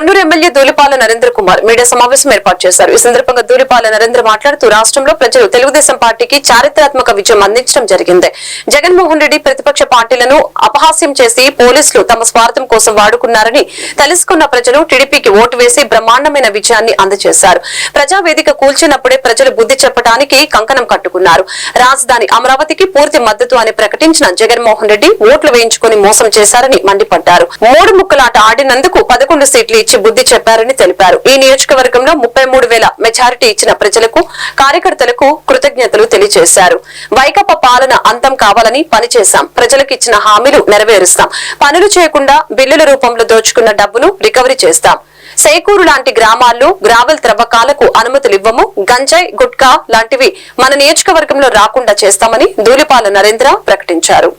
Ponnuru MLA Dhulipala Narendra Kumar media సమావేశం ఏర్పాటు చేశారు. ఈ సందర్భంగా దూలిపాల నరేంద్ర మాట్లాడుతూ రాష్ట్రంలో ప్రజలు తెలుగుదేశం పార్టీకి చారిత్రాత్మక విజయం అందించడం జరిగింది. జగన్మోహన్ రెడ్డి ప్రతిపక్ష పార్టీలను అపహాస్యం చేసి పోలీసులు తమ స్వార్థం కోసం వాడుకున్నారని తెలుసుకున్న ప్రజలు టీడీపీకి ఓటు వేసి బ్రహ్మాండమైన విజయాన్ని అందజేశారు. ప్రజావేదిక కూల్చినప్పుడే ప్రజలు బుద్ధి చెప్పడానికి కంకణం కట్టుకున్నారు. రాజధాని అమరావతికి పూర్తి మద్దతు అని ప్రకటించిన జగన్మోహన్ రెడ్డి ఓట్లు వేయించుకుని మోసం చేశారని మండిపడ్డారు. మూడు ముక్కలాట ఆడినందుకు పదకొండు సీట్లు ఇచ్చి బుద్ధి చెప్పారని తెలిపారు. ఈ నియోజకవర్గంలో ముప్పై మూడు వేల మెజారిటీ ఇచ్చిన ప్రజలకు కార్యకర్తలకు కృతజ్ఞతలు తెలియజేశారు. వైకప్ప పాలన అంతం కావాలని పనిచేశాం. ప్రజలకు ఇచ్చిన హామీలు నెరవేరుస్తాం. పనులు చేయకుండా బిల్లుల రూపంలో దోచుకున్న డబ్బును రికవరీ చేస్తాం. సేకూరు లాంటి గ్రామాల్లో గ్రావెల్ త్రవ్వకాలకు అనుమతులివ్వము గంజాయి గుట్కా లాంటివి మన నియోజకవర్గంలో రాకుండా చేస్తామని ధూళిపాల నరేంద్ర ప్రకటించారు.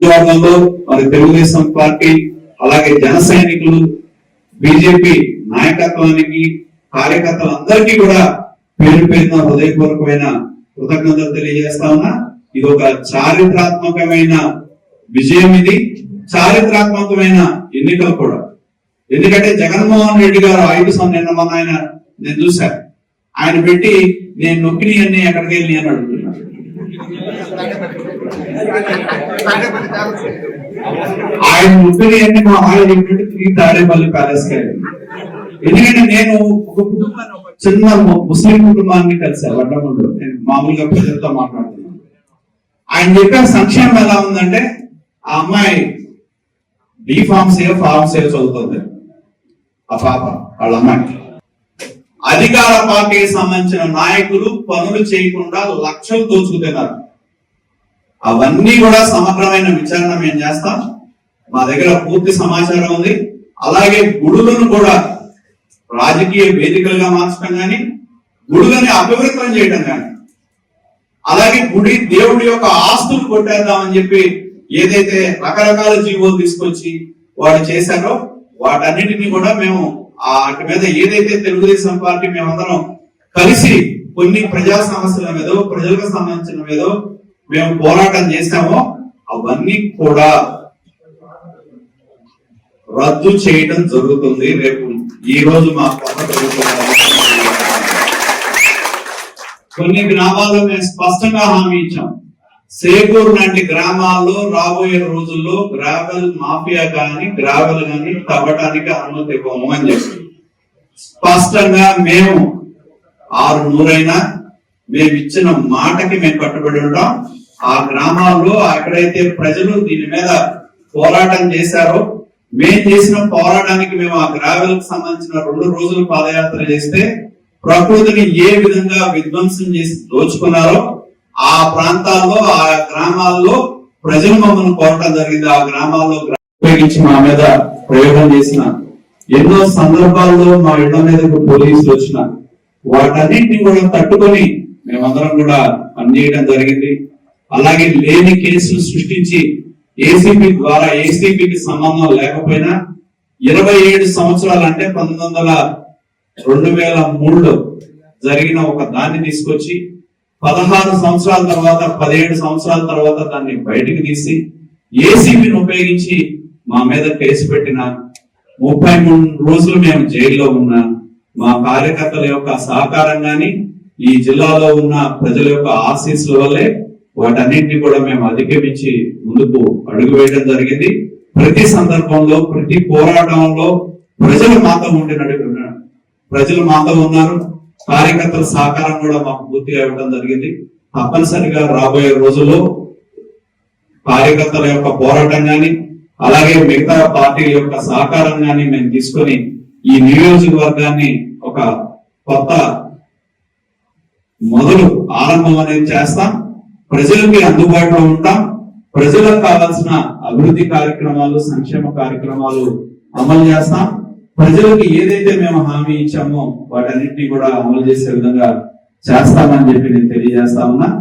నియోజకవర్గంలో మరి తెలుగుదేశం పార్టీ అలాగే జన సైనికులు బీజేపీ నాయకత్వానికి కార్యకర్తలందరికీ కూడా పేరు పేరున హృదయపూర్వకమైన కృతజ్ఞతలు తెలియజేస్తా ఉన్నా. ఇది ఒక చారిత్రాత్మకమైన విజయం ఇది. చారిత్రాత్మకమైన ఎన్నికలు కూడా. ఎందుకంటే జగన్మోహన్ రెడ్డి గారు ఐదు సం- నిన్న మొన్న ఆయన నేను చూశాను. ఆయన పెట్టి నేను నొక్కిని అన్ని ఎక్కడికి వెళ్ళి అని అడుగుతున్నాను ఆయన ముగ్గురు అన్ని మా ఆయన చెప్పినట్టు తిరిగి తాడేపల్లి ప్యాలెస్కి ఎందుకంటే నేను ఒక కుటుంబాన్ని ఒక చిన్న ముస్లిం కుటుంబాన్ని కలిసా వడ్డముడు. నేను మామూలుగా ప్రజలతో మాట్లాడుతున్నాను. ఆయన చెప్పే సంక్షేమం ఎలా ఉందంటే ఆ అమ్మాయి బీ ఫార్మ్స్ ఏ ఫార్మ్స్ ఏ చదువుతుంది. ఆ పాప వాళ్ళ అమ్మాయి. అధికార పార్టీకి సంబంధించిన నాయకులు పనులు చేయకుండా లక్షలు దోచుకుతున్నారు అవన్నీ కూడా సమగ్రమైన విచారణ మేము చేస్తాం. మా దగ్గర పూర్తి సమాచారం ఉంది. అలాగే గుడులను కూడా రాజకీయ వేదికలుగా మార్చడం కానీ గుడులని అపవిత్రం చేయడం కానీ అలాగే గుడి దేవుడి యొక్క ఆస్తులు కొట్టేద్దామని చెప్పి ఏదైతే రకరకాల జీవోలు తీసుకొచ్చి వాడు చేశారో వాటన్నిటిని కూడా మేము ఆ వాటి మీద ఏదైతే తెలుగుదేశం పార్టీ మేమందరం కలిసి కొన్ని ప్రజా సమస్యల మీద ప్రజలకు సంబంధించిన మీద మేము పోరాటం చేశామో అవన్నీ కూడా రద్దు చేయడం జరుగుతుంది. రేపు ఈ రోజు మా కొన్ని గ్రామాల్లో మేము స్పష్టంగా హామీ ఇచ్చాం. సేకూరు లాంటి గ్రామాల్లో రాబోయే రోజుల్లో గ్రావెల్ మాఫియా కానీ గ్రావెల్ కానీ తవ్వటానికి అనుమతి ఇవ్వము అని చెప్పి స్పష్టంగా మేము ఆరు నూరైనా మేము ఇచ్చిన మాటకి మేము కట్టుబడి ఉంటాం. ఆ గ్రామాల్లో ఎక్కడైతే ప్రజలు దీని మీద పోరాటం చేశారో మేము చేసిన పోరాటానికి మేము ఆ గ్రామాలకు సంబంధించిన రెండు రోజులు పాదయాత్ర చేస్తే ప్రకృతిని ఏ విధంగా విధ్వంసం చేసి దోచుకున్నారో ఆ ప్రాంతాల్లో ఆ గ్రామాల్లో ప్రజలు మమ్మల్ని కోరటం జరిగింది. ఆ గ్రామాల్లో ఉపయోగించి మా మీద ప్రయోగం చేసిన ఎన్నో సందర్భాల్లో మా ఇళ్ళ మీదకు పోలీసులు వచ్చిన వాటన్నింటినీ కూడా తట్టుకొని మేమందరం కూడా పనిచేయడం జరిగింది. అలాగే లేని కేసులు సృష్టించి ఏసీపీ ద్వారా ఏసీపీకి సంబంధం లేకపోయినా ఇరవై ఏడు సంవత్సరాలు అంటే పంతొమ్మిది వందల రెండు వేల మూడులో జరిగిన ఒక దాన్ని తీసుకొచ్చి పదహారు సంవత్సరాల తర్వాత పదిహేడు సంవత్సరాల తర్వాత దాన్ని బయటకు తీసి ఏసీబీని ఉపయోగించి మా మీద కేసు పెట్టిన ముప్పై మూడు రోజులు మేము జైల్లో ఉన్నా మా కార్యకర్తల యొక్క సహకారం కానీ ఈ జిల్లాలో ఉన్న ప్రజల యొక్క ఆశీస్సుల వల్లే వాటన్నింటినీ కూడా మేము అధిగమించి ముందుకు అడుగు వేయడం జరిగింది. ప్రతి సందర్భంలో ప్రతి పోరాటంలో ప్రజలు మాతో ఉండినట్టు ప్రజలు మాతో ఉన్నారు. కార్యకర్తల సహకారం కూడా మాకు పూర్తిగా ఇవ్వడం జరిగింది. తప్పనిసరిగా రాబోయే రోజుల్లో కార్యకర్తల యొక్క పోరాటం కానీ అలాగే మిగతా పార్టీల యొక్క సహకారం కానీ మేము తీసుకొని ఈ నియోజకవర్గాన్ని ఒక కొత్త మొదలు ఆరంభం అనేది చేస్తాం. ప్రజలకి అందుబాటులో ఉంటాం. ప్రజలకు కావాల్సిన అభివృద్ధి కార్యక్రమాలు సంక్షేమ కార్యక్రమాలు అమలు చేస్తాం. ప్రజలకు ఏదైతే మేము హామీ ఇచ్చామో వాటన్నిటిని కూడా అమలు చేసే విధంగా చేస్తామని చెప్పి నేను తెలియజేస్తా ఉన్నా.